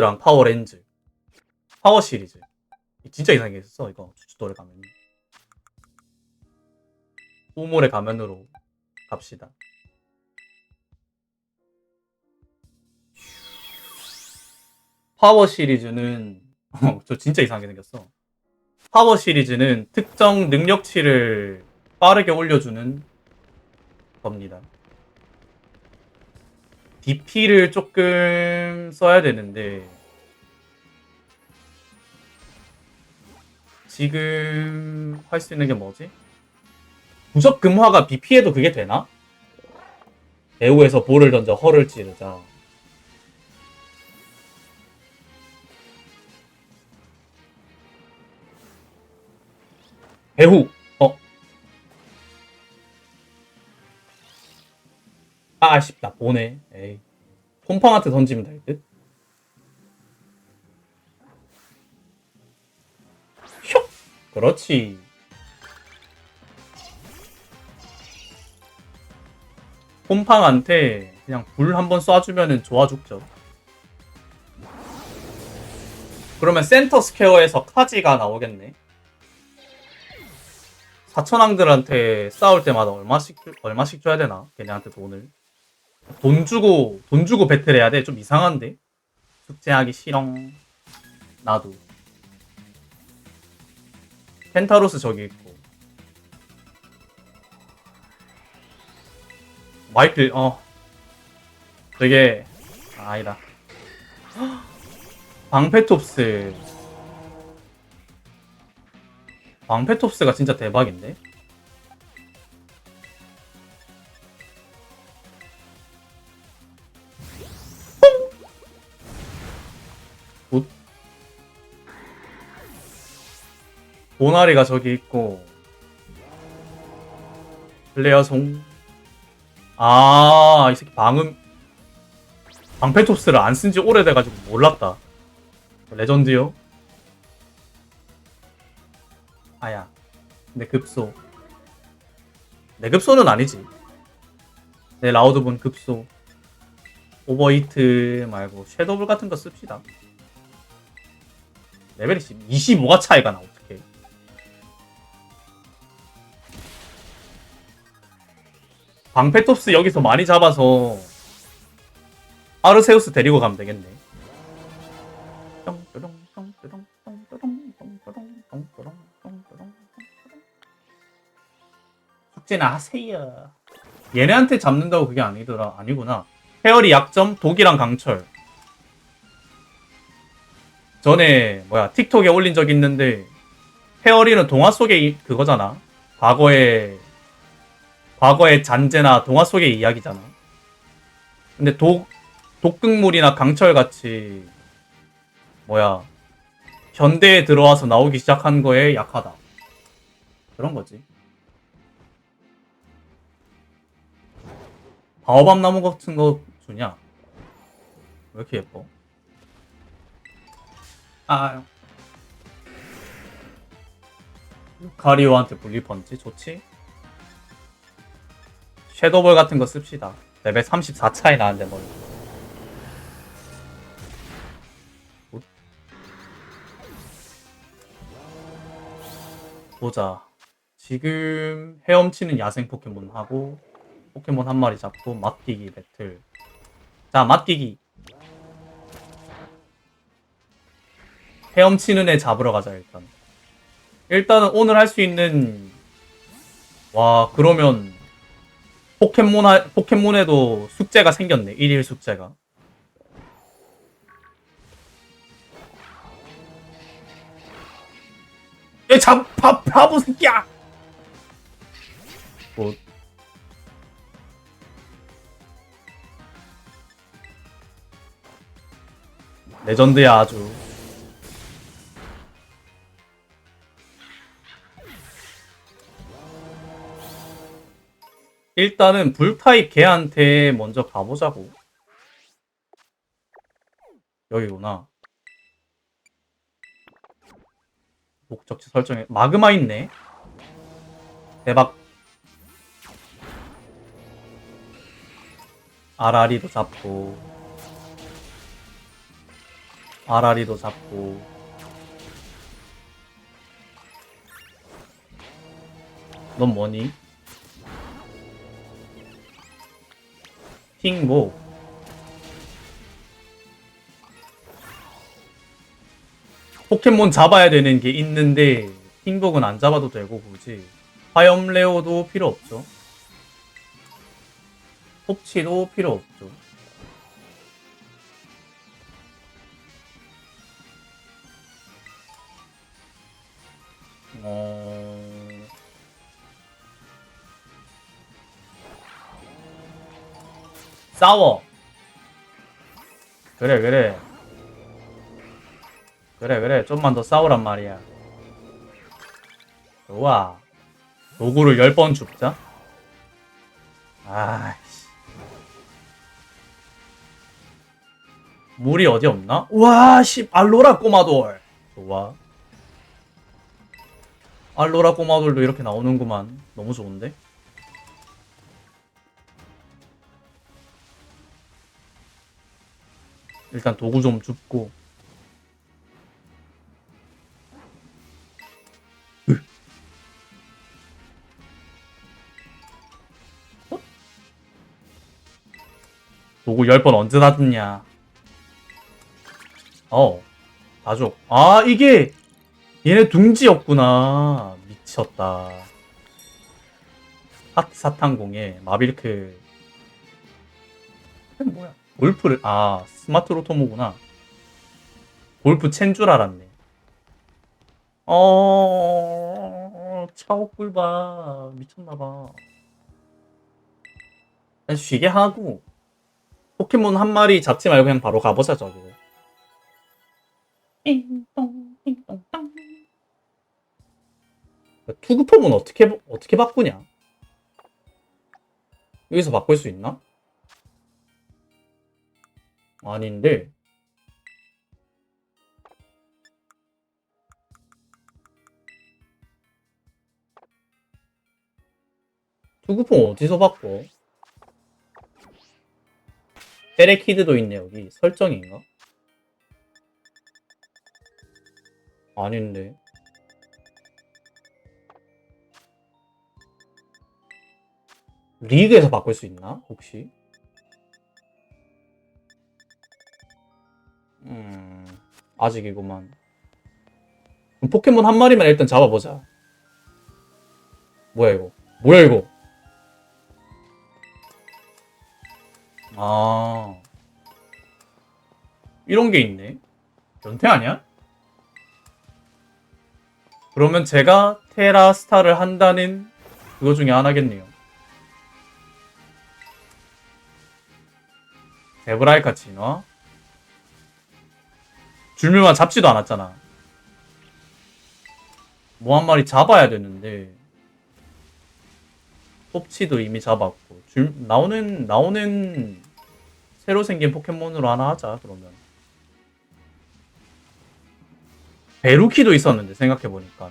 랑 파워렌즈 파워 시리즈 진짜 이상하게 했어 이거 주주도를 가면 우물의 가면으로 갑시다. 파워 시리즈는 어, 저 진짜 이상하게 생겼어. 파워 시리즈는 특정 능력치를 빠르게 올려주는 겁니다 DP를 조금 써야 되는데 지금 할 수 있는 게 뭐지? 부적 금화가 BP에도 그게 되나? 배우에서 볼을 던져 허를 찌르자. 배후. 아, 아쉽다. 보네. 에이. 콤팡한테 던지면 될 듯? 슉! 그렇지. 콤팡한테 그냥 불 한번 쏴주면은 좋아 죽죠. 그러면 센터 스퀘어에서 카지가 나오겠네. 사천왕들한테 싸울 때마다 얼마씩 주- 얼마씩 줘야 되나? 걔네한테 돈을. 돈 주고 돈 주고 배틀해야 돼. 좀 이상한데. 숙제하기 싫엉. 나도. 펜타로스 저기 있고. 마이클 어. 되게 아, 아니다. 방페톱스. 방페톱스가 진짜 대박인데? 보나리가 저기 있고 플레이어 송. 아, 이 새끼 방음 방페톱스를 안 쓴 지 오래돼가지고 몰랐다. 레전드요? 아야. 내 급소. 내 급소는 아니지. 내 라우드본 급소. 오버히트 말고 섀도우블 같은 거 씁시다. 레벨이 25가 차이가 나, 어떡 방페톱스 여기서 많이 잡아서 아르세우스 데리고 가면 되겠네. 숙제나 하세요. 얘네한테 잡는다고 그게 아니더라. 아니구나. 페어리 약점 독이랑 강철. 전에 뭐야 틱톡에 올린 적 있는데 페어리는 동화 속의 이- 그거잖아. 과거의 과거의 잔재나 동화 속의 이야기잖아. 근데 독 독극물이나 강철 같이 뭐야 현대에 들어와서 나오기 시작한 거에 약하다. 그런 거지. 바오밤 나무 같은 거 주냐? 왜 이렇게 예뻐? 아. 루카리오한테 분리펀치 좋지? 섀도볼 같은 거 씁시다. 레벨 34 차이 나는데 뭘. 굿. 보자. 지금 헤엄치는 야생 포켓몬 하고 포켓몬 한 마리 잡고 맞디기 배틀. 자, 맞디기. 헤엄치는 애 잡으러 가자 일단. 일단은 오늘 할 수 있는 와 그러면 포켓몬 하, 포켓몬에도 숙제가 생겼네. 1일 숙제가. 얘 잡, 바, 바보 새끼야! 뭐, 레전드야 아주. 일단은 불타입 걔한테 먼저 가보자고. 여기구나. 목적지 설정에 마그마 있네. 대박. 아라리도 잡고. 아라리도 잡고 넌 뭐니? 핑보 포켓몬 잡아야 되는 게 있는데 핑복은 안 잡아도 되고 굳이. 화염레오도 필요 없죠. 톱치도 필요 없죠. 어... 싸워. 그래, 그래. 그래, 그래. 좀만 더 싸우란 말이야. 좋아. 도구를 10번 줍자. 아이씨. 물이 어디 없나? 우와, 씨, 알로라 꼬마돌. 좋아. 알로라 꼬마돌도 이렇게 나오는구만. 너무 좋은데? 일단 도구 좀 줍고. 도구 10번 언제 닫았냐? 어, 가족. 아, 이게 얘네 둥지였구나. 미쳤다. 핫 사탕공에 마빌크. 뭐야? 골프를 아 스마트 로토모구나. 골프 챈 줄 알았네. 어 차옥꿀바 미쳤나봐. 그냥 쉬게 하고 포켓몬 한 마리 잡지 말고 그냥 바로 가보자 띵동땅. 투구폼은 어떻게 어떻게 바꾸냐? 여기서 바꿀 수 있나? 아닌데 투구폼 어디서 바꿔? 페레키드도 있네 여기 설정인가? 아닌데 리그에서 바꿀 수 있나 혹시? 아직이구만. 포켓몬 한 마리만 일단 잡아보자. 뭐야, 이거? 뭐야, 이거? 아. 이런 게 있네. 변태 아니야? 그러면 제가 테라스타를 한다는 그거 중에 하나겠네요. 데브라이카 진화? 줄물만 잡지도 않았잖아. 뭐 한 마리 잡아야 되는데 톱치도 이미 잡았고 줄 나오는 나오는 새로 생긴 포켓몬으로 하나 하자 그러면 베루키도 있었는데 생각해 보니까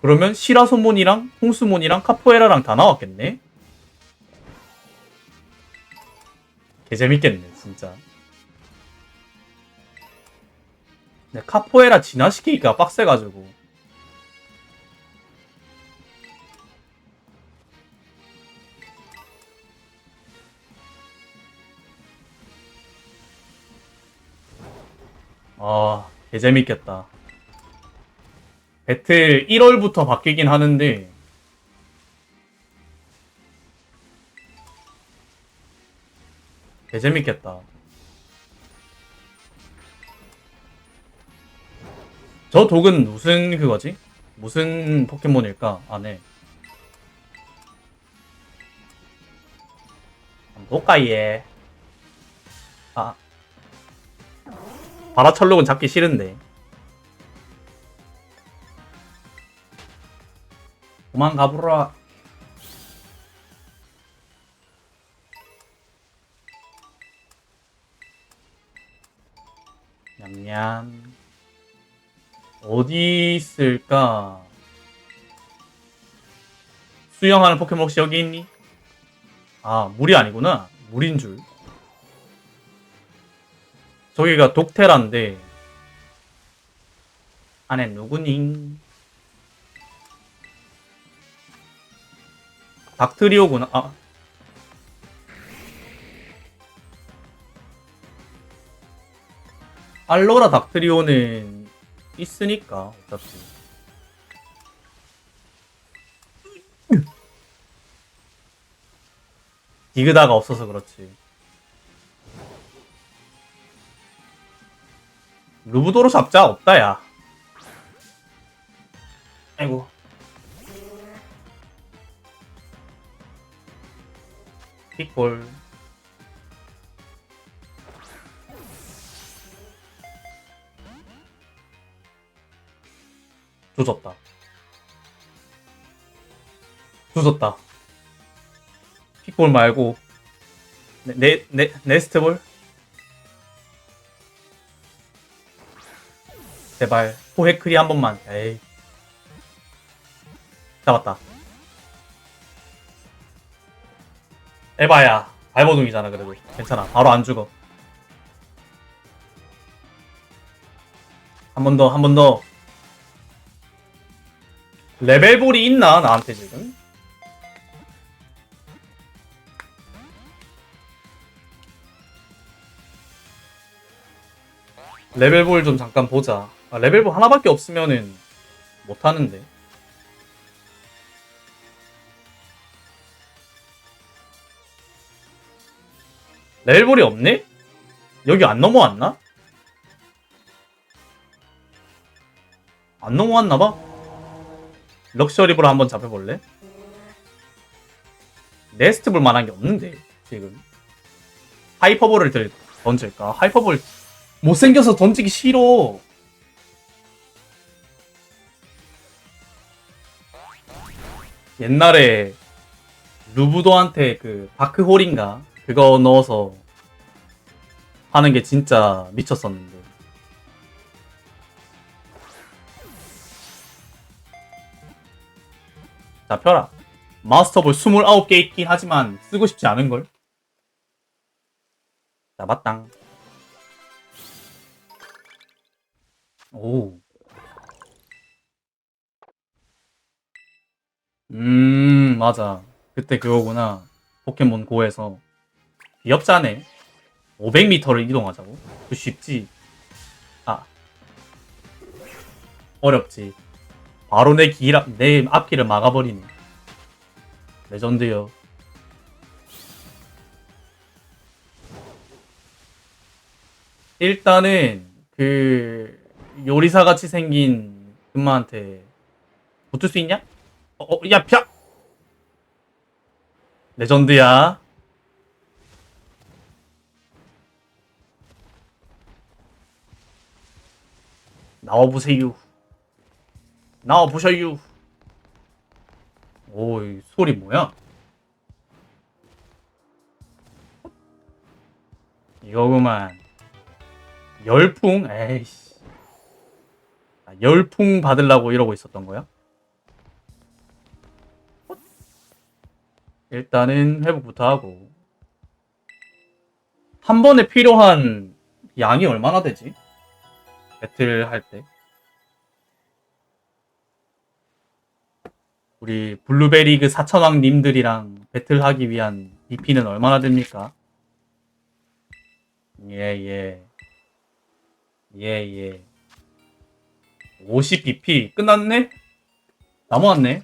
그러면 시라소몬이랑 홍수몬이랑 카포에라랑 다 나왔겠네. 개 재밌겠네 진짜. 근데 카포에라 진화시키기가 빡세가지고. 아 개재밌겠다. 배틀 1월부터 바뀌긴 하는데. 개재밌겠다 저 독은 무슨 그거지? 무슨 포켓몬일까? 안에 얘. 아 바라철록은 잡기 싫은데 그만 가보라 냠냠 어디 있을까? 수영하는 포켓몬 혹시 여기 있니? 아, 물이 아니구나. 물인 줄. 저기가 독테라인데 안에 누구니? 닥트리오구나. 아. 알로라 닥트리오는 있으니까 어차피. 디그다가 없어서 그렇지. 루브도로 잡자 없다 야. 아이고. 픽볼. 조졌다. 조졌다. 픽볼 말고. 네, 네, 네, 네스트볼? 제발. 포획크리 한 번만. 에이. 잡았다. 에바야. 발버둥이잖아 그래도. 괜찮아. 바로 안 죽어. 한 번 더 한 번더 레벨볼이 있나 나한테 지금 레벨볼 좀 잠깐 보자. 아, 레벨볼 하나밖에 없으면은 못 하는데. 레벨볼이 없네? 여기 안 넘어왔나? 안 넘어왔나봐? 럭셔리볼 한번 잡혀볼래? 네스트 볼 만한 게 없는데, 지금. 하이퍼볼을 들- 던질까? 하이퍼볼 못생겨서 던지기 싫어. 옛날에 루브도한테 그 바크홀인가 그거 넣어서 하는 게 진짜 미쳤었는데. 잡혀라. 마스터볼 29개 있긴 하지만 쓰고 싶지 않은걸. 잡았당. 오. 음, 맞아. 그때 그거구나. 포켓몬 고에서. 귀엽자네. 500m를 이동하자고? 그 쉽지. 아. 어렵지. 바로 내 길, 앞- 내 앞길을 막아버리네. 레전드요. 일단은, 그, 요리사 같이 생긴 금마한테 붙을 수 있냐? 어, 어, 야, 펴! 레전드야. 나와보세요. 나와 보셔요. 오, 이 소리 뭐야? 이거구만. 열풍? 에이씨. 아, 열풍 받으려고 이러고 있었던 거야? 일단은 회복부터 하고 한 번에 필요한 양이 얼마나 되지? 배틀 할 때. 우리 블루베리그 사천왕 님들이랑 배틀하기 위한 BP는 얼마나 됩니까? 예, 예. 예, 예. 50 BP 끝났네? 남았네?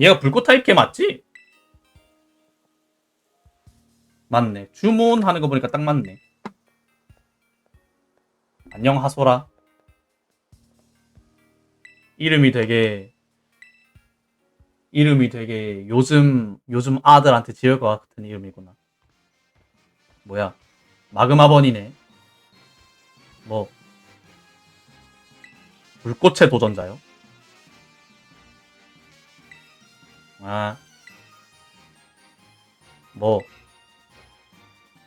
얘가 불꽃 타입캐 맞지? 맞네. 주문하는 거 보니까 딱 맞네. 안녕 하소라. 이름이 되게 이름이 되게 요즘 요즘 아들한테 지을 것 같은 이름이구나. 뭐야? 마그마번이네. 뭐 불꽃의 도전자요? 아, 뭐,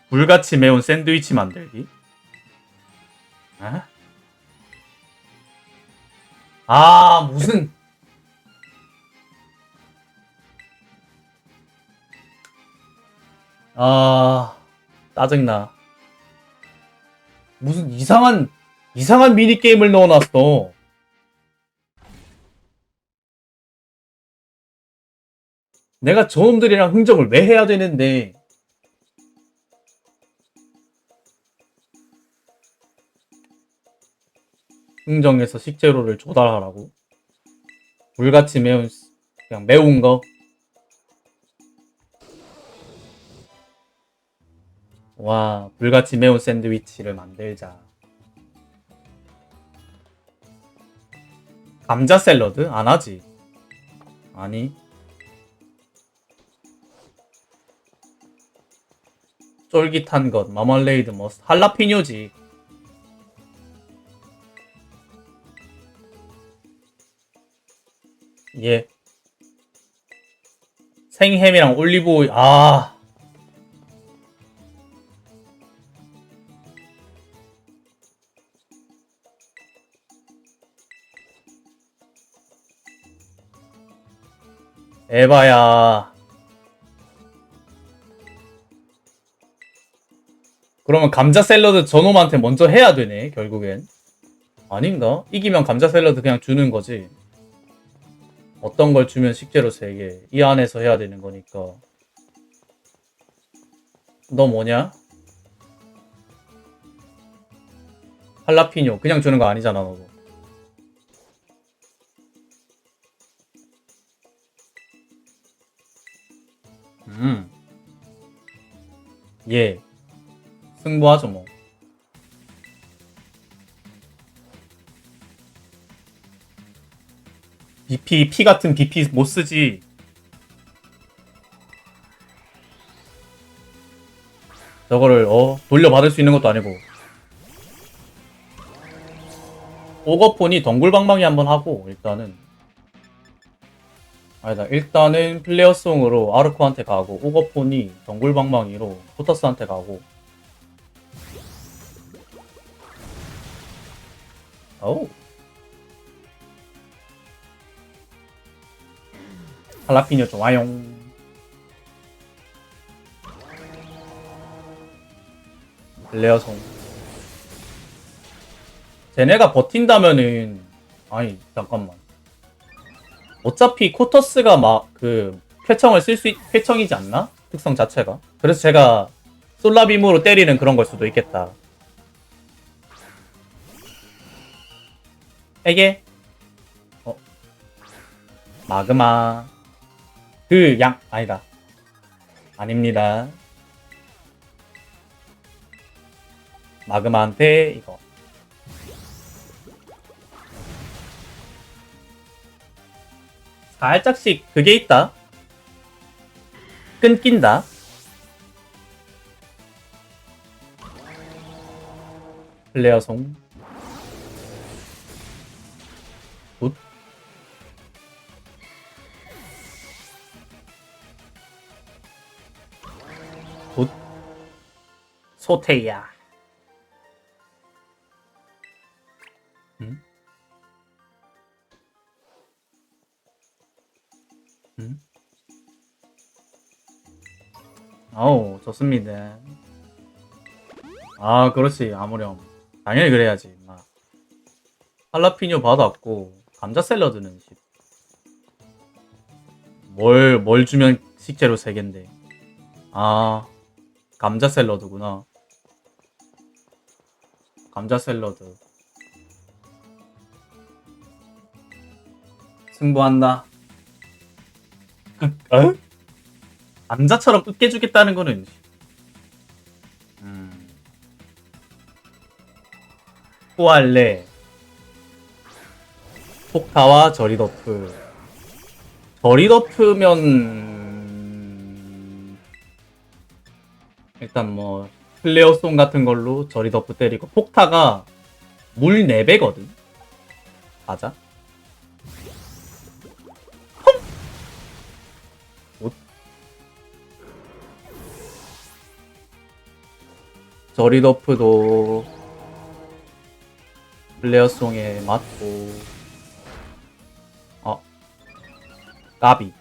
불같이 매운 샌드위치 만들기? 아? 아, 무슨, 아, 짜증나. 무슨 이상한 이상한 미니 게임을 넣어놨어. 내가 저놈들이랑 흥정을 왜 해야 되는데? 흥정에서 식재료를 조달하라고? 불같이 매운 그냥 매운 거. 와, 불같이 매운 샌드위치를 만들자. 감자 샐러드? 안 하지. 아니. 쫄깃한 것, 마멀레이드, 뭐, 할라피뇨지. 예. 생햄이랑 올리브 오일, 아. 에바야. 그러면 감자 샐러드 저놈한테 먼저 해야 되네, 결국엔. 아닌가? 이기면 감자 샐러드 그냥 주는 거지. 어떤 걸 주면 식재료 3개. 이 안에서 해야 되는 거니까. 너 뭐냐? 할라피뇨. 그냥 주는 거 아니잖아, 너도. 음. 예. 승부하죠, 뭐. BP, P 같은 BP 못 쓰지. 저거를, 어, 돌려받을 수 있는 것도 아니고. 오거폰이 덩굴방망이 한번 하고, 일단은. 아니다. 일단은 플레어송으로 아르코한테 가고, 오거폰이 덩굴방망이로 포터스한테 가고. 어우. 할라피뇨 좋아요. 레어송. 쟤네가 버틴다면은 아니 잠깐만. 어차피 코터스가 막 그 쾌청을 쓸 수 쾌청이지 않나? 특성 자체가. 그래서 제가 솔라빔으로 때리는 그런 걸 수도 있겠다. 에게 어 마그마 그 양 아니다. 아닙니다. 마그마한테 이거. 살짝씩 그게 있다. 끊긴다. 플레어송 소태야. 응? 응? 어우, 좋습니다. 아, 그렇지, 아무렴. 당연히 그래야지, 임마. 할라피뇨 받았고, 감자 샐러드는, 씨. 뭘, 뭘 주면 식재료 3개인데. 아, 감자 샐러드구나. 감자 샐러드. 승부한다. 어? 감자처럼 으깨주겠다는 거는. 음. 포알레. 폭타와 저리더프. 저리더프면 일단 뭐 플레어송 같은 걸로 저리더프 때리고. 폭타가 물 4배거든. 맞아? 굿. 저리더프도 플레어송에 맞고. 어 까비